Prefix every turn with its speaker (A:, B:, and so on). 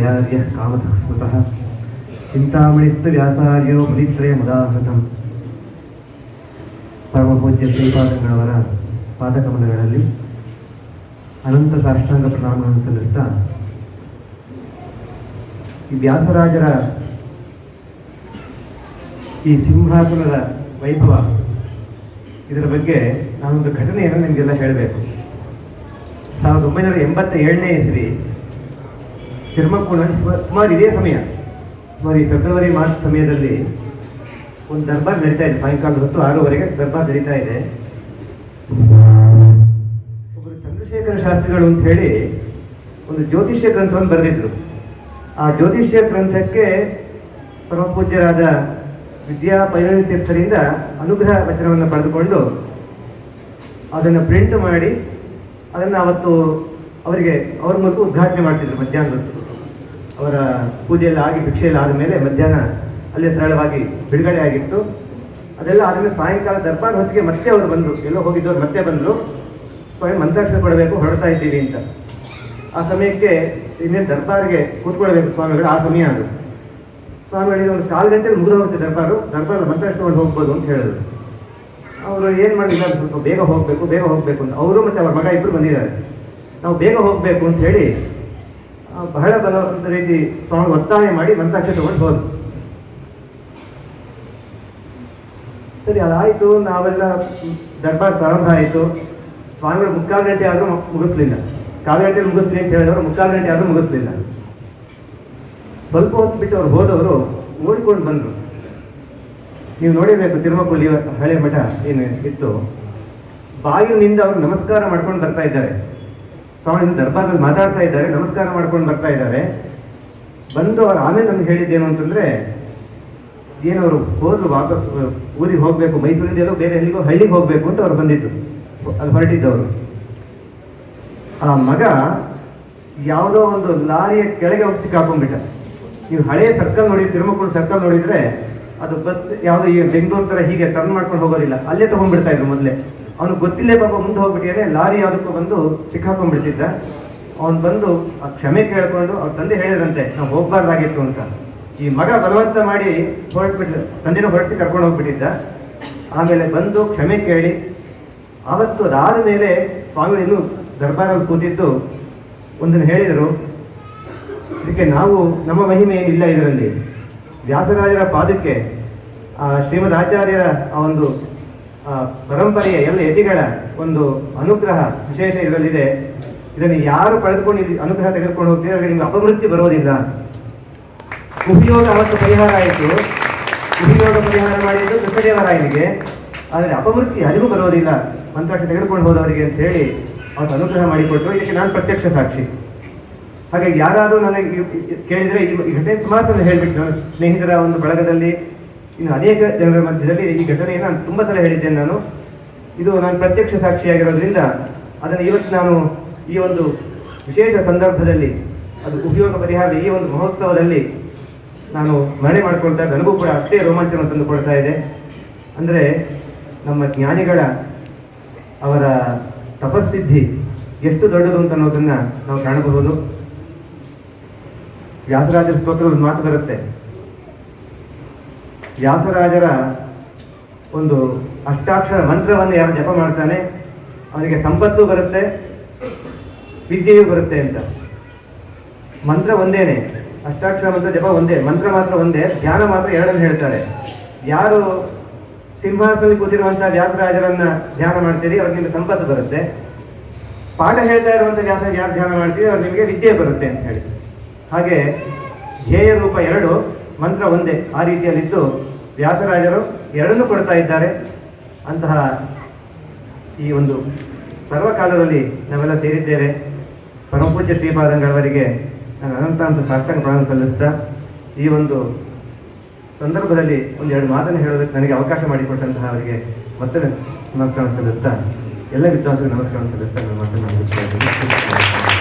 A: ಜಯಾರ್ಯ ಕಾಮತಃ ಸ್ಮೃತಃ ಚಿಂತಾಮಣಿಸ್ತು ವ್ಯಾಸಾರ್ಯೋ ಪರಿತ್ರಯ ಮುದಾಹೃತಂ. ಪರಮಪೂಜ್ಯ ಶ್ರೀಪಾದಂಗಳವರ ಪಾದಕಮಲಗಳಲ್ಲಿ ಅನಂತ ಸಾಷ್ಟಾಂಗ ಪ್ರಣಾಮವನ್ನು ಸಲ್ಲಿಸ್ತಾ, ಈ ವ್ಯಾಸರಾಜರ ಈ ಸಿಂಹಾಸನದ ವೈಭವ ಇದರ ಬಗ್ಗೆ ನಾನೊಂದು ಘಟನೆಯನ್ನು ನಿಮಗೆಲ್ಲ ಹೇಳಬೇಕು. ಸಾವಿರದ ಒಂಬೈನೂರ ಎಂಬತ್ತ ಏಳನೇ ಇಸ್ವಿ ತಿರುಮಕ್ಕೂರಲ್ಲಿ ಸುಮಾರು- ಇದೇ ಸಮಯ. ಸುಮಾರು ಈ ಫೆಬ್ರವರಿ, ಮಾರ್ಚ್ ಸಮಯದಲ್ಲಿ ಒಂದು ದರ್ಬಾರ್ ನಡೀತಾ ಇದೆ. ಸಾಯಂಕಾಲ ಹೊತ್ತು ಆರೂವರೆಗೆ ದರ್ಬಾರ್ ನಡೀತಾ ಇದೆ. ಒಬ್ಬರು ಚಂದ್ರಶೇಖರ ಶಾಸ್ತ್ರಿಗಳು ಅಂತ ಹೇಳಿ ಒಂದು ಜ್ಯೋತಿಷ್ಯ ಗ್ರಂಥವನ್ನು ಬರೆದಿದ್ರು. ಆ ಜ್ಯೋತಿಷ್ಯ ಗ್ರಂಥಕ್ಕೆ ಪರಮಪೂಜ್ಯರಾದ ವಿದ್ಯಾ ಪೈರವಿ ತೀರ್ಥರಿಂದ ಅನುಗ್ರಹ ವಚನವನ್ನು ಪಡೆದುಕೊಂಡು ಅದನ್ನು ಪ್ರಿಂಟ್ ಮಾಡಿ, ಅದನ್ನು ಅವತ್ತು ಅವರಿಗೆ ಅವ್ರ ಮೂಲಕ ಉದ್ಘಾಟನೆ ಮಾಡ್ತಿದ್ರು ಮಧ್ಯಾಹ್ನದ ಹೊತ್ತು. ಅವರ ಪೂಜೆಯಲ್ಲಿ ಆಗಿ ಭಿಕ್ಷೆಯಲ್ಲಿ ಆದಮೇಲೆ ಮಧ್ಯಾಹ್ನ ಅಲ್ಲೇ ಸರಳವಾಗಿ ಬಿಡುಗಡೆ ಆಗಿತ್ತು. ಅದೆಲ್ಲ ಆದಮೇಲೆ ಸಾಯಂಕಾಲ ದರ್ಬಾರ್ ಹೊತ್ತಿಗೆ ಮತ್ತೆ ಅವರು ಬಂದರು. ಎಲ್ಲೋ ಹೋಗಿದ್ದವ್ರು ಮತ್ತೆ ಬಂದರು. ಸ್ವಾಮಿ, ಮಂತ್ರಾಕ್ಷರ ಕೊಡಬೇಕು, ಹೊರಡ್ತಾ ಇದ್ದೀವಿ ಅಂತ. ಆ ಸಮಯಕ್ಕೆ ಇನ್ನೇನು ದರ್ಬಾರ್ಗೆ ಕೂತ್ಕೊಳ್ಬೇಕು ಸ್ವಾಮಿಗಳು, ಆ ಸಮಯ ಅದು. ಸ್ವಾಮಿಗಳಿಗೆ ಒಂದು ಕಾಲು ಗಂಟೆ ಮುಗಿದು ಹೋಗುತ್ತೆ ದರ್ಬಾರು. ದರ್ಬಾರ್ ಮಂತ್ರಾಕ್ಷರ ಮಾಡಿ ಹೋಗ್ಬೋದು ಅಂತ ಹೇಳಿದ್ರು. ಅವರು ಏನು ಮಾಡಿಲ್ಲ ಸ್ವಲ್ಪ ಬೇಗ ಹೋಗಬೇಕು ಬೇಗ ಹೋಗಬೇಕು ಅಂತ. ಅವರು ಮತ್ತು ಅವ್ರ ಮಗ ಇಬ್ಬರು ಬಂದಿದ್ದಾರೆ. ನಾವು ಬೇಗ ಹೋಗಬೇಕು ಅಂತ ಹೇಳಿ ಬಹಳ ಬಲವಂತ ರೀತಿ ಸ್ವಾಮಿ ಒತ್ತಾಯ ಮಾಡಿ ಮಂತ್ರಾಕ್ಷರ ತಗೊಂಡು ಹೋದ್ರು. ಸರಿ, ಅದಾಯಿತು, ನಾವೆಲ್ಲ ದರ್ಬಾರ್ ಪ್ರಾರಂಭ ಆಯಿತು. ಸ್ವಾಮಿಗಳು ಮುಕ್ಕಾಲು ಗಂಟೆ ಆದರೂ ಮುಗಿಸ್ಲಿಲ್ಲ. ಕಾಲು ಗಂಟೆ ಮುಗಿಸ್ಲಿ ಅಂತ ಹೇಳಿದವರು ಮುಕ್ಕಾಲು ಗಂಟೆ ಆದರೂ ಮುಗಿಸ್ಲಿಲ್ಲ. ಸ್ವಲ್ಪ ಹೊತ್ತು ಬಿಟ್ಟು ಅವ್ರು ಹೋದವರು ಓಡಿಕೊಂಡು ಬಂದರು. ನೀವು ನೋಡಿರ್ಬೇಕು ತಿರುಮಕುಲಿ ಹಳೆ ಮಠ ಏನು ಇತ್ತು. ಬಾಗಿಲಿನಿಂದ ಅವರು ನಮಸ್ಕಾರ ಮಾಡ್ಕೊಂಡು ಬರ್ತಾ ಇದ್ದಾರೆ. ಸ್ವಾಮಿ ದರ್ಬಾರ್ದಲ್ಲಿ ಮಾತಾಡ್ತಾ ಇದ್ದಾರೆ, ನಮಸ್ಕಾರ ಮಾಡ್ಕೊಂಡು ಬರ್ತಾ ಇದ್ದಾರೆ. ಬಂದು ಅವ್ರು ಆಮೇಲೆ ನಮ್ಗೆ ಹೇಳಿದ್ದೇನು ಅಂತಂದ್ರೆ ಅವರು ಹೋದ್ರು ವಾಪಸ್, ಊರಿಗೆ ಹೋಗ್ಬೇಕು, ಮೈಸೂರಿಂದ ಎಲ್ಲೋ ಬೇರೆ ಎಲ್ಲಿಗೋ ಹಳ್ಳಿಗೆ ಹೋಗ್ಬೇಕು ಅಂತ ಅವ್ರು ಬಂದಿದ್ದು. ಅದು ಹೊರಟಿದ್ದವರು. ಆ ಮಗ ಯಾವುದೋ ಒಂದು ಲಾರಿಯ ಕೆಳಗೆ ಹೋಗಿ ಸಿಕ್ಕಾಕೊಂಡ್ಬಿಟ್ಟ. ನೀವು ಹಳೆಯ ಸರ್ಕಲ್ ನೋಡಿ, ತಿರುಮಕೂರು ಸರ್ಕಲ್ ನೋಡಿದ್ರೆ ಅದು ಬಸ್ ಯಾವುದೋ ಈ ಬೆಂಗಳೂರು ಥರ ಹೀಗೆ ಟರ್ನ್ ಮಾಡ್ಕೊಂಡು ಹೋಗೋದಿಲ್ಲ. ಅಲ್ಲೇ ತಗೊಂಡ್ಬಿಡ್ತಾ ಇದ್ರು ಮೊದಲೇ. ಅವನು ಗೊತ್ತಿಲ್ಲೇ ಪಾಪ ಮುಂದೆ ಹೋಗ್ಬಿಟ್ಟಿದ್ರೆ ಲಾರಿ ಯಾವುದಕ್ಕೂ ಬಂದು ಸಿಕ್ಕಾಕೊಂಡ್ಬಿಡ್ತಿದ್ದ. ಅವನು ಬಂದು ಆ ಕ್ಷಮೆ ಕೇಳ್ಕೊಂಡು ಅವ್ರ ತಂದೆ ಹೇಳಿದ್ರಂತೆ ನಾವು ಹೋಗ್ಬಾರ್ದಾಗಿತ್ತು ಅಂತ. ಈ ಮಗ ಬಲವಂತ ಮಾಡಿ ಹೊರಟ್ಬಿಟ್ಟ ತಂದೆನ ಹೊರಟಿ ಕರ್ಕೊಂಡು ಹೋಗ್ಬಿಟ್ಟಿದ್ದ. ಆಮೇಲೆ ಬಂದು ಕ್ಷಮೆ ಕೇಳಿ ಆವತ್ತು ಅದಾದ ಮೇಲೆ ಸ್ವಾಮಿಗಳು ಇನ್ನೂ ದರ್ಬಾರಲ್ಲಿ ಕೂತಿದ್ದು. ಒಂದನ್ನು ಹೇಳಿದರು ಇದಕ್ಕೆ ನಾವು ನಮ್ಮ ಮಹಿಮೆ ಏನಿಲ್ಲ ಇದರಲ್ಲಿ. ವ್ಯಾಸರಾಜರ ಪಾದಕ್ಕೆ ಆ, ಶ್ರೀಮದ್ ಆಚಾರ್ಯರ ಆ ಒಂದು ಪರಂಪರೆಯ ಎಲ್ಲ ಯತಿಗಳ ಒಂದು ಅನುಗ್ರಹ ವಿಶೇಷ ಇದರಲ್ಲಿದೆ ಇದನ್ನು ಯಾರು ಪಡೆದುಕೊಂಡು ಅನುಗ್ರಹ ತೆಗೆದುಕೊಂಡು ಹೋಗ್ತೀರಿ ಅವರಿಗೆ ನಿಮ್ಗೆ ಅಪಮೃತ್ಯು ಬರೋದಿಲ್ಲ ಉಪಯೋಗ ಅವತ್ತು ಪರಿಹಾರ ಆಯಿತು ಉಪಯೋಗ ಪರಿಹಾರ ಮಾಡಿದ್ದು ಕೃಷ್ಣದೇವರಾಯನಿಗೆ ಆದರೆ ಅಪವೃತ್ತಿ ಯಾರಿಗೂ ಬರೋದಿಲ್ಲ ಮಂತ್ರಕ್ಕೆ ತೆಗೆದುಕೊಂಡು ಹೋದವರಿಗೆ ಅಂತ ಹೇಳಿ ಅವತ್ತು ಅನುಗ್ರಹ ಮಾಡಿಕೊಟ್ರು ಇದಕ್ಕೆ ನಾನು ಪ್ರತ್ಯಕ್ಷ ಸಾಕ್ಷಿ ಹಾಗಾಗಿ ಯಾರಾದರೂ ನನಗೆ ಕೇಳಿದರೆ ಈ ಘಟನೆ ಸುಮಾರು ಹೇಳ್ಬಿಟ್ಟು ಸ್ನೇಹಿತರ ಒಂದು ಬಳಗದಲ್ಲಿ ಇನ್ನು ಅನೇಕ ಜನರ ಮಧ್ಯದಲ್ಲಿ ಈ ಘಟನೆಯನ್ನು ನಾನು ತುಂಬ ಸಲ ಹೇಳಿದ್ದೇನೆ ನಾನು. ಇದು ನಾನು ಪ್ರತ್ಯಕ್ಷ ಸಾಕ್ಷಿಯಾಗಿರೋದ್ರಿಂದ ಅದನ್ನು ಇವತ್ತು ನಾನು ಈ ಒಂದು ವಿಶೇಷ ಸಂದರ್ಭದಲ್ಲಿ, ಅದು ಉಪಯೋಗ ಪರಿಹಾರದ ಈ ಒಂದು ಮಹೋತ್ಸವದಲ್ಲಿ ನಾನು ಸ್ಮರಣೆ ಮಾಡಿಕೊಳ್ತಾ ನನಗೂ ಕೂಡ ಅಷ್ಟೇ ರೋಮಾಂಚನ ತಂದುಕೊಳ್ತಾ ಇದೆ ಅಂದರೆ ನಮ್ಮ ಜ್ಞಾನಿಗಳ ಅವರ ತಪಸ್ಸಿದ್ಧಿ ಎಷ್ಟು ದೊಡ್ಡದು ಅಂತ ಅನ್ನೋದನ್ನು ನಾವು ಕಾಣಬಹುದು. ವ್ಯಾಸರಾಜ ಸ್ತೋತ್ರ ಮಾತು ಬರುತ್ತೆ. ವ್ಯಾಸರಾಜರ ಒಂದು ಅಷ್ಟಾಕ್ಷರ ಮಂತ್ರವನ್ನು ಯಾರು ಜಪ ಮಾಡ್ತಾನೆ ಅವನಿಗೆ ಸಂಪತ್ತು ಬರುತ್ತೆ, ವಿದ್ಯೆಯೂ ಬರುತ್ತೆ ಅಂತ. ಮಂತ್ರ ಒಂದೇನೆ, ಅಷ್ಟಾಕ್ಷರ ಮಂತ್ರ ಜಪ ಒಂದೇ, ಮಂತ್ರ ಮಾತ್ರ ಒಂದೇ, ಧ್ಯಾನ ಮಾತ್ರ ಎರಡನ್ನು ಹೇಳ್ತಾರೆ. ಯಾರು ಸಿಂಹಾಸನದಲ್ಲಿ ಕೂತಿರುವಂತಹ ವ್ಯಾಸರಾಜರನ್ನ ಧ್ಯಾನ ಮಾಡ್ತೀರಿ, ಅವ್ರಿಗೆ ನಿಮಗೆ ಸಂಪತ್ತು ಬರುತ್ತೆ. ಪಾಠ ಹೇಳ್ತಾ ಇರುವಂಥ ವ್ಯಾಸ ಯಾರು ಧ್ಯಾನ ಮಾಡ್ತೀರಿ ಅವ್ರು ನಿಮಗೆ ವಿದ್ಯೆ ಬರುತ್ತೆ ಅಂತ ಹೇಳಿ. ಹಾಗೆ ಧ್ಯೇಯ ರೂಪ ಎರಡು, ಮಂತ್ರ ಒಂದೇ, ಆ ರೀತಿಯಲ್ಲಿದ್ದು ವ್ಯಾಸರಾಜರು ಎರಡನ್ನೂ ಕೊಡ್ತಾ ಇದ್ದಾರೆ ಅಂತಹ ಈ ಒಂದು ಸರ್ವಕಾಲದಲ್ಲಿ ನಾವೆಲ್ಲ ಸೇರಿದ್ದೇವೆ ಪರಮಪೂಜ್ಯ ಶ್ರೀಪಾದಂಗಳವರಿಗೆ ನಾನು ಅನಂತ ಅಂತ ಸಾಷ್ಟಾಂಗ ಪ್ರಣಾಮ ಸಲ್ಲಿಸ್ತಾ ಈ ಒಂದು ಸಂದರ್ಭದಲ್ಲಿ ಒಂದೆರಡು ಮಾತನ್ನು ಹೇಳೋದಕ್ಕೆ ನನಗೆ ಅವಕಾಶ ಮಾಡಿಕೊಟ್ಟಂತಹ ಅವರಿಗೆ ಮತ್ತೆ ನಮಸ್ಕಾರ ಸಲ್ಲಿಸ್ತಾ ಎಲ್ಲ ವಿದ್ವಾಂಸರಿಗೆ ನಮಸ್ಕಾರ ಸಲ್ಲಿಸ್ತಾ ನನ್ನ ಮಾತನ್ನು.